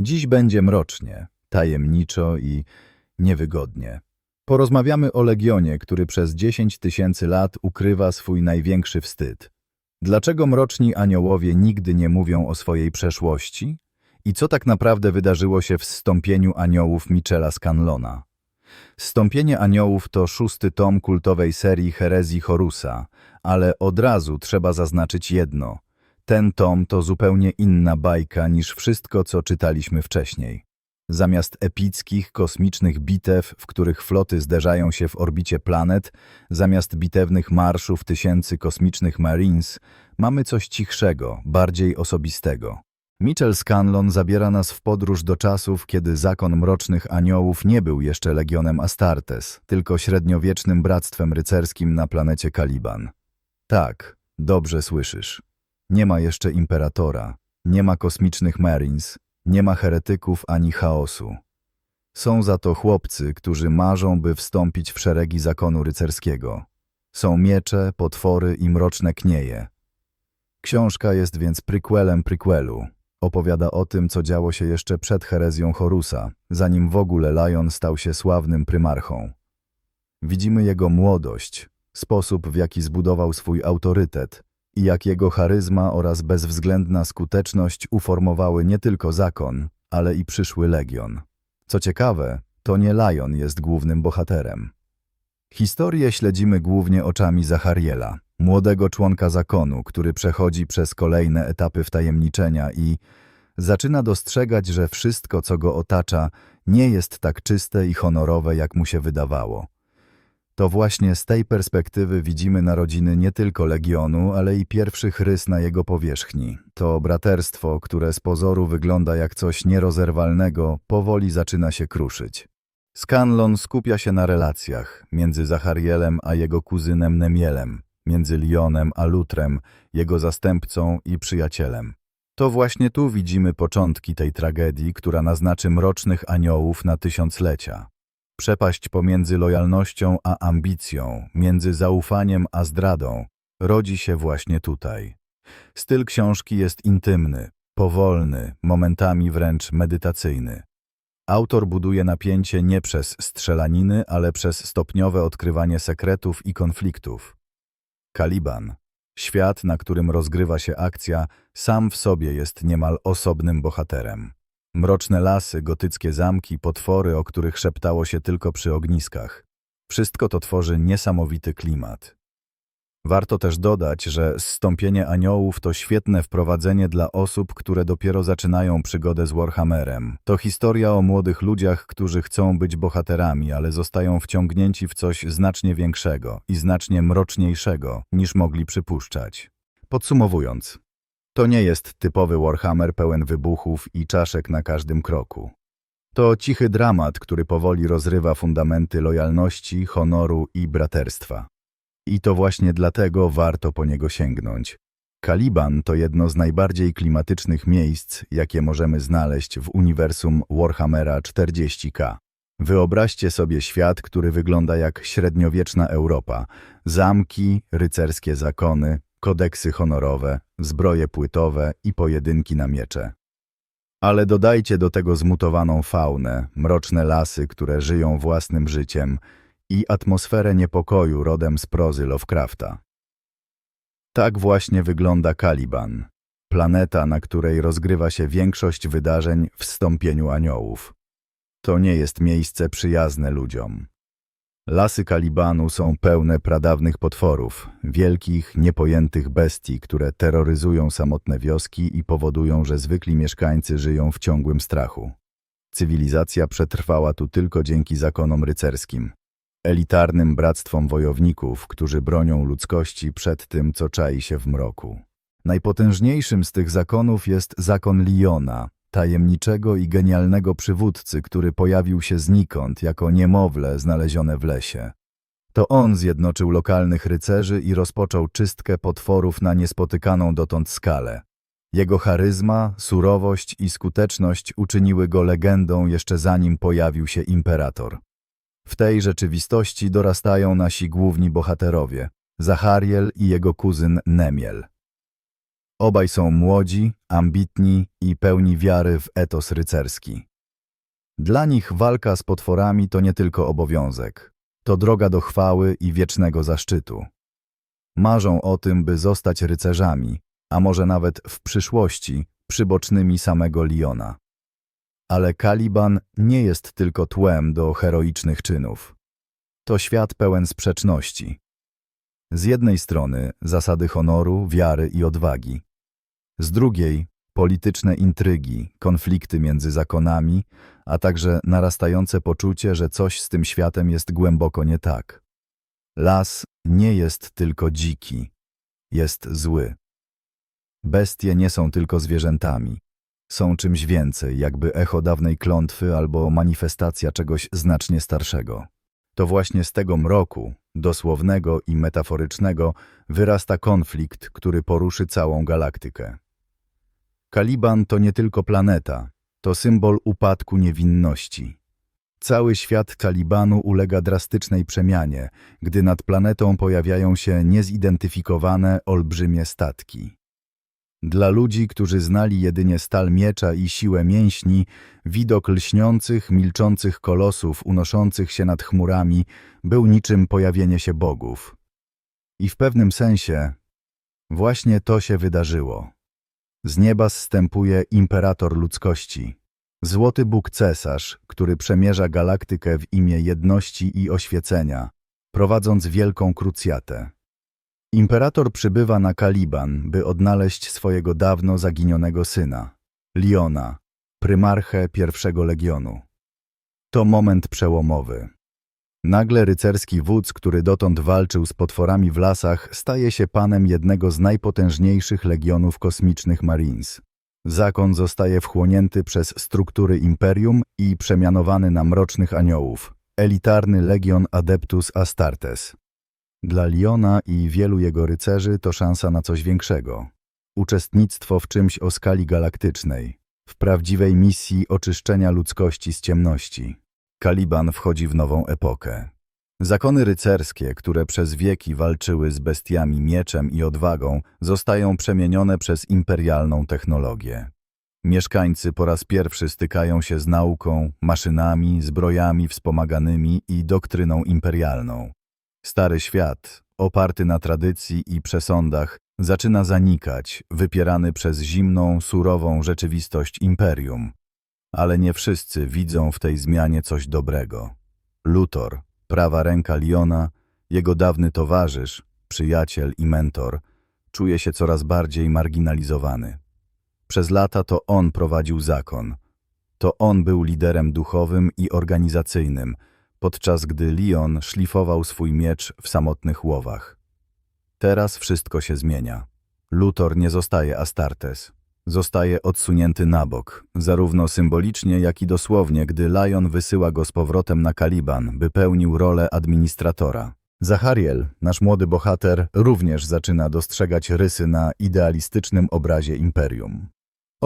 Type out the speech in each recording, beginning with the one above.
Dziś będzie mrocznie, tajemniczo i niewygodnie. Porozmawiamy o Legionie, który przez 10 tysięcy lat ukrywa swój największy wstyd. Dlaczego mroczni aniołowie nigdy nie mówią o swojej przeszłości? I co tak naprawdę wydarzyło się w Zstąpieniu Aniołów Michela Scanlona? Zstąpienie Aniołów to szósty tom kultowej serii herezji Horusa, ale od razu trzeba zaznaczyć jedno. Ten tom to zupełnie inna bajka niż wszystko, co czytaliśmy wcześniej. Zamiast epickich, kosmicznych bitew, w których floty zderzają się w orbicie planet, zamiast bitewnych marszów tysięcy kosmicznych Marines, mamy coś cichszego, bardziej osobistego. Mitchell Scanlon zabiera nas w podróż do czasów, kiedy zakon Mrocznych Aniołów nie był jeszcze Legionem Astartes, tylko średniowiecznym bractwem rycerskim na planecie Kaliban. Tak, dobrze słyszysz. Nie ma jeszcze Imperatora, nie ma kosmicznych Marines, nie ma heretyków ani chaosu. Są za to chłopcy, którzy marzą, by wstąpić w szeregi zakonu rycerskiego. Są miecze, potwory i mroczne knieje. Książka jest więc prequelem prequelu. Opowiada o tym, co działo się jeszcze przed herezją Horusa, zanim w ogóle Lion stał się sławnym prymarchą. Widzimy jego młodość, sposób, w jaki zbudował swój autorytet jak jego charyzma oraz bezwzględna skuteczność uformowały nie tylko zakon, ale i przyszły legion. Co ciekawe, to nie Lion jest głównym bohaterem. Historię śledzimy głównie oczami Zachariela, młodego członka zakonu, który przechodzi przez kolejne etapy wtajemniczenia i zaczyna dostrzegać, że wszystko, co go otacza, nie jest tak czyste i honorowe, jak mu się wydawało. To właśnie z tej perspektywy widzimy narodziny nie tylko Legionu, ale i pierwszych rys na jego powierzchni. To braterstwo, które z pozoru wygląda jak coś nierozerwalnego, powoli zaczyna się kruszyć. Scanlon skupia się na relacjach między Zacharielem a jego kuzynem Nemielem, między Lionem a Lutrem, jego zastępcą i przyjacielem. To właśnie tu widzimy początki tej tragedii, która naznaczy mrocznych aniołów na tysiąclecia. Przepaść pomiędzy lojalnością a ambicją, między zaufaniem a zdradą, rodzi się właśnie tutaj. Styl książki jest intymny, powolny, momentami wręcz medytacyjny. Autor buduje napięcie nie przez strzelaniny, ale przez stopniowe odkrywanie sekretów i konfliktów. Kaliban, świat, na którym rozgrywa się akcja, sam w sobie jest niemal osobnym bohaterem. Mroczne lasy, gotyckie zamki, potwory, o których szeptało się tylko przy ogniskach. Wszystko to tworzy niesamowity klimat. Warto też dodać, że zstąpienie aniołów to świetne wprowadzenie dla osób, które dopiero zaczynają przygodę z Warhammerem. To historia o młodych ludziach, którzy chcą być bohaterami, ale zostają wciągnięci w coś znacznie większego i znacznie mroczniejszego, niż mogli przypuszczać. Podsumowując, to nie jest typowy Warhammer pełen wybuchów i czaszek na każdym kroku. To cichy dramat, który powoli rozrywa fundamenty lojalności, honoru i braterstwa. I to właśnie dlatego warto po niego sięgnąć. Kaliban to jedno z najbardziej klimatycznych miejsc, jakie możemy znaleźć w uniwersum Warhammera 40k. Wyobraźcie sobie świat, który wygląda jak średniowieczna Europa. Zamki, rycerskie zakony, kodeksy honorowe, zbroje płytowe i pojedynki na miecze. Ale dodajcie do tego zmutowaną faunę, mroczne lasy, które żyją własnym życiem i atmosferę niepokoju rodem z prozy Lovecrafta. Tak właśnie wygląda Kaliban, planeta, na której rozgrywa się większość wydarzeń w stąpieniu aniołów. To nie jest miejsce przyjazne ludziom. Lasy Kalibanu są pełne pradawnych potworów, wielkich, niepojętych bestii, które terroryzują samotne wioski i powodują, że zwykli mieszkańcy żyją w ciągłym strachu. Cywilizacja przetrwała tu tylko dzięki zakonom rycerskim, elitarnym bractwom wojowników, którzy bronią ludzkości przed tym, co czai się w mroku. Najpotężniejszym z tych zakonów jest zakon Liona, tajemniczego i genialnego przywódcy, który pojawił się znikąd jako niemowlę znalezione w lesie. To on zjednoczył lokalnych rycerzy i rozpoczął czystkę potworów na niespotykaną dotąd skalę. Jego charyzma, surowość i skuteczność uczyniły go legendą jeszcze zanim pojawił się imperator. W tej rzeczywistości dorastają nasi główni bohaterowie, Zachariel i jego kuzyn Nemiel. Obaj są młodzi, ambitni i pełni wiary w etos rycerski. Dla nich walka z potworami to nie tylko obowiązek, to droga do chwały i wiecznego zaszczytu. Marzą o tym, by zostać rycerzami, a może nawet w przyszłości przybocznymi samego Liona. Ale Kaliban nie jest tylko tłem do heroicznych czynów. To świat pełen sprzeczności. Z jednej strony zasady honoru, wiary i odwagi. Z drugiej polityczne intrygi, konflikty między zakonami, a także narastające poczucie, że coś z tym światem jest głęboko nie tak. Las nie jest tylko dziki, jest zły. Bestie nie są tylko zwierzętami. Są czymś więcej, jakby echo dawnej klątwy albo manifestacja czegoś znacznie starszego. To właśnie z tego mroku, dosłownego i metaforycznego, wyrasta konflikt, który poruszy całą galaktykę. Kaliban to nie tylko planeta, to symbol upadku niewinności. Cały świat Kalibanu ulega drastycznej przemianie, gdy nad planetą pojawiają się niezidentyfikowane, olbrzymie statki. Dla ludzi, którzy znali jedynie stal miecza i siłę mięśni, widok lśniących, milczących kolosów unoszących się nad chmurami był niczym pojawienie się bogów. I w pewnym sensie właśnie to się wydarzyło. Z nieba zstępuje imperator ludzkości, złoty Bóg cesarz, który przemierza galaktykę w imię jedności i oświecenia, prowadząc wielką krucjatę. Imperator przybywa na Kaliban, by odnaleźć swojego dawno zaginionego syna, Liona, prymarchę pierwszego legionu. To moment przełomowy. Nagle rycerski wódz, który dotąd walczył z potworami w lasach, staje się panem jednego z najpotężniejszych legionów kosmicznych Marines. Zakon zostaje wchłonięty przez struktury imperium i przemianowany na mrocznych aniołów, elitarny legion Adeptus Astartes. Dla Liona i wielu jego rycerzy to szansa na coś większego. Uczestnictwo w czymś o skali galaktycznej, w prawdziwej misji oczyszczenia ludzkości z ciemności. Kaliban wchodzi w nową epokę. Zakony rycerskie, które przez wieki walczyły z bestiami mieczem i odwagą, zostają przemienione przez imperialną technologię. Mieszkańcy po raz pierwszy stykają się z nauką, maszynami, zbrojami wspomaganymi i doktryną imperialną. Stary świat, oparty na tradycji i przesądach, zaczyna zanikać, wypierany przez zimną, surową rzeczywistość imperium. Ale nie wszyscy widzą w tej zmianie coś dobrego. Luthor, prawa ręka Liona, jego dawny towarzysz, przyjaciel i mentor, czuje się coraz bardziej marginalizowany. Przez lata to on prowadził zakon. To on był liderem duchowym i organizacyjnym, podczas gdy Lion szlifował swój miecz w samotnych łowach. Teraz wszystko się zmienia. Luthor nie zostaje Astartes. Zostaje odsunięty na bok, zarówno symbolicznie, jak i dosłownie, gdy Lion wysyła go z powrotem na Kaliban, by pełnił rolę administratora. Zachariel, nasz młody bohater, również zaczyna dostrzegać rysy na idealistycznym obrazie imperium.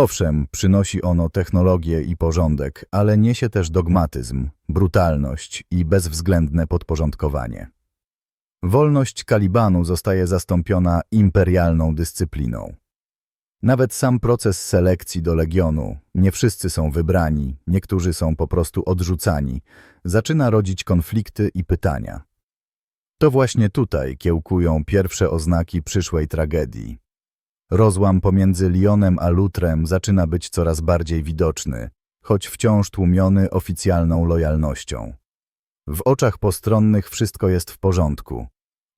Owszem, przynosi ono technologię i porządek, ale niesie też dogmatyzm, brutalność i bezwzględne podporządkowanie. Wolność Kalibanu zostaje zastąpiona imperialną dyscypliną. Nawet sam proces selekcji do legionu, nie wszyscy są wybrani, niektórzy są po prostu odrzucani, zaczyna rodzić konflikty i pytania. To właśnie tutaj kiełkują pierwsze oznaki przyszłej tragedii. Rozłam pomiędzy Lyonem a Lutrem zaczyna być coraz bardziej widoczny, choć wciąż tłumiony oficjalną lojalnością. W oczach postronnych wszystko jest w porządku,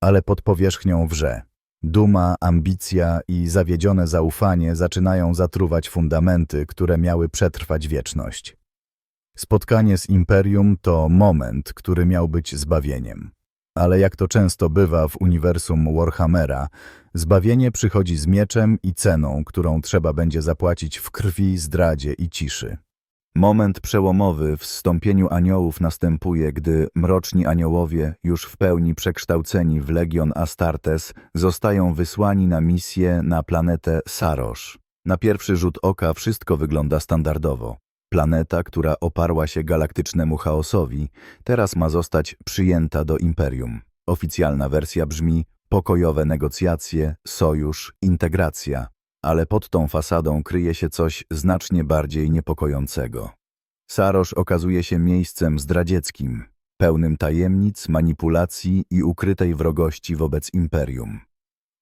ale pod powierzchnią wrze. Duma, ambicja i zawiedzione zaufanie zaczynają zatruwać fundamenty, które miały przetrwać wieczność. Spotkanie z Imperium to moment, który miał być zbawieniem. Ale jak to często bywa w uniwersum Warhammera, zbawienie przychodzi z mieczem i ceną, którą trzeba będzie zapłacić w krwi, zdradzie i ciszy. Moment przełomowy w zstąpieniu aniołów następuje, gdy mroczni aniołowie, już w pełni przekształceni w legion Astartes, zostają wysłani na misję na planetę Sarosz. Na pierwszy rzut oka wszystko wygląda standardowo. Planeta, która oparła się galaktycznemu chaosowi, teraz ma zostać przyjęta do Imperium. Oficjalna wersja brzmi pokojowe negocjacje, sojusz, integracja. Ale pod tą fasadą kryje się coś znacznie bardziej niepokojącego. Sarosz okazuje się miejscem zdradzieckim, pełnym tajemnic, manipulacji i ukrytej wrogości wobec imperium.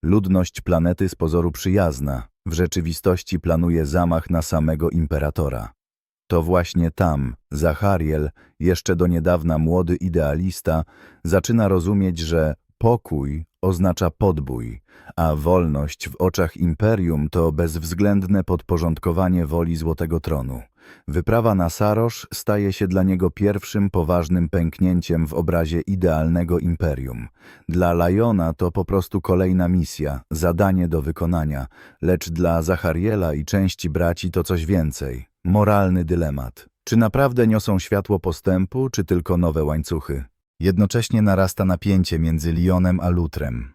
Ludność planety z pozoru przyjazna, w rzeczywistości planuje zamach na samego imperatora. To właśnie tam Zachariel, jeszcze do niedawna młody idealista, zaczyna rozumieć, że pokój oznacza podbój, a wolność w oczach imperium to bezwzględne podporządkowanie woli Złotego Tronu. Wyprawa na Sarosz staje się dla niego pierwszym poważnym pęknięciem w obrazie idealnego imperium. Dla Lajona to po prostu kolejna misja, zadanie do wykonania, lecz dla Zachariela i części braci to coś więcej. Moralny dylemat. Czy naprawdę niosą światło postępu, czy tylko nowe łańcuchy? Jednocześnie narasta napięcie między Lionem a Lutrem.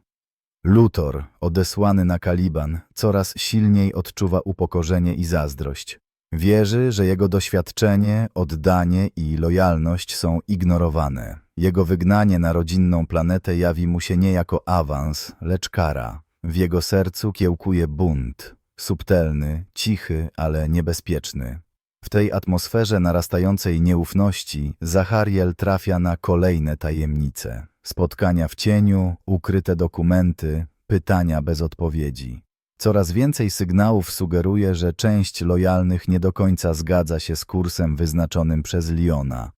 Luthor, odesłany na Kaliban, coraz silniej odczuwa upokorzenie i zazdrość. Wierzy, że jego doświadczenie, oddanie i lojalność są ignorowane. Jego wygnanie na rodzinną planetę jawi mu się nie jako awans, lecz kara. W jego sercu kiełkuje bunt, subtelny, cichy, ale niebezpieczny. W tej atmosferze narastającej nieufności Zachariel trafia na kolejne tajemnice. Spotkania w cieniu, ukryte dokumenty, pytania bez odpowiedzi. Coraz więcej sygnałów sugeruje, że część lojalnych nie do końca zgadza się z kursem wyznaczonym przez Liona,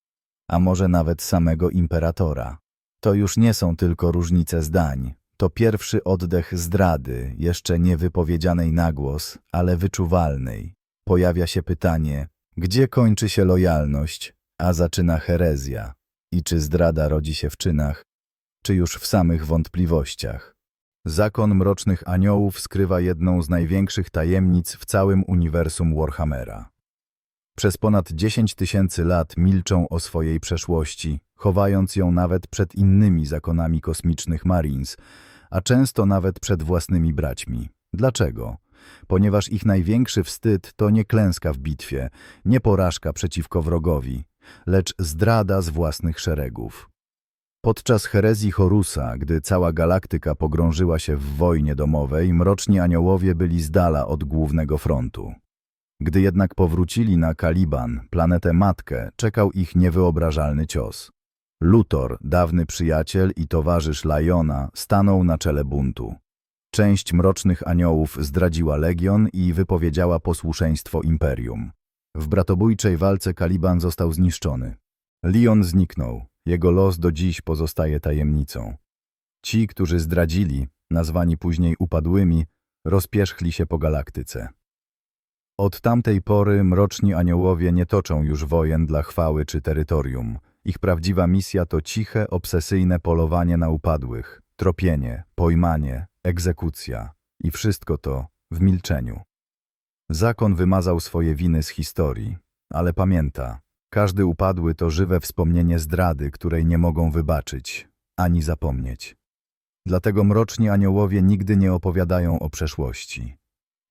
a może nawet samego imperatora. To już nie są tylko różnice zdań. To pierwszy oddech zdrady, jeszcze nie wypowiedzianej na głos, ale wyczuwalnej. Pojawia się pytanie, gdzie kończy się lojalność, a zaczyna herezja? I czy zdrada rodzi się w czynach, czy już w samych wątpliwościach? Zakon Mrocznych Aniołów skrywa jedną z największych tajemnic w całym uniwersum Warhammera. Przez ponad 10 tysięcy lat milczą o swojej przeszłości, chowając ją nawet przed innymi zakonami kosmicznych Marines, a często nawet przed własnymi braćmi. Dlaczego? Ponieważ ich największy wstyd to nie klęska w bitwie, nie porażka przeciwko wrogowi, lecz zdrada z własnych szeregów. Podczas herezji Horusa, gdy cała galaktyka pogrążyła się w wojnie domowej, mroczni aniołowie byli z dala od głównego frontu. Gdy jednak powrócili na Kaliban, planetę matkę, czekał ich niewyobrażalny cios. Luthor, dawny przyjaciel i towarzysz Lajona, stanął na czele buntu. Część mrocznych aniołów zdradziła legion i wypowiedziała posłuszeństwo imperium. W bratobójczej walce Kaliban został zniszczony. Lion zniknął, jego los do dziś pozostaje tajemnicą. Ci, którzy zdradzili, nazwani później upadłymi, rozpierzchli się po galaktyce. Od tamtej pory mroczni aniołowie nie toczą już wojen dla chwały czy terytorium. Ich prawdziwa misja to ciche, obsesyjne polowanie na upadłych, tropienie, pojmanie, egzekucja i wszystko to w milczeniu. Zakon wymazał swoje winy z historii, ale pamięta, każdy upadły to żywe wspomnienie zdrady, której nie mogą wybaczyć, ani zapomnieć. Dlatego mroczni aniołowie nigdy nie opowiadają o przeszłości,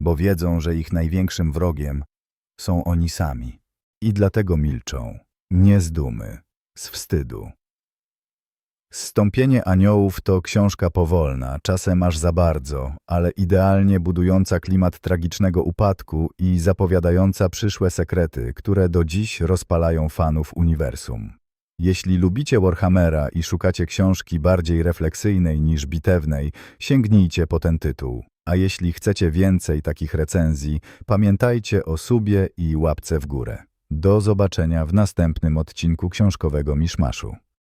bo wiedzą, że ich największym wrogiem są oni sami. I dlatego milczą, nie z dumy, z wstydu. Zstąpienie aniołów to książka powolna, czasem aż za bardzo, ale idealnie budująca klimat tragicznego upadku i zapowiadająca przyszłe sekrety, które do dziś rozpalają fanów uniwersum. Jeśli lubicie Warhammera i szukacie książki bardziej refleksyjnej niż bitewnej, sięgnijcie po ten tytuł. A jeśli chcecie więcej takich recenzji, pamiętajcie o subie i łapce w górę. Do zobaczenia w następnym odcinku książkowego Miszmaszu.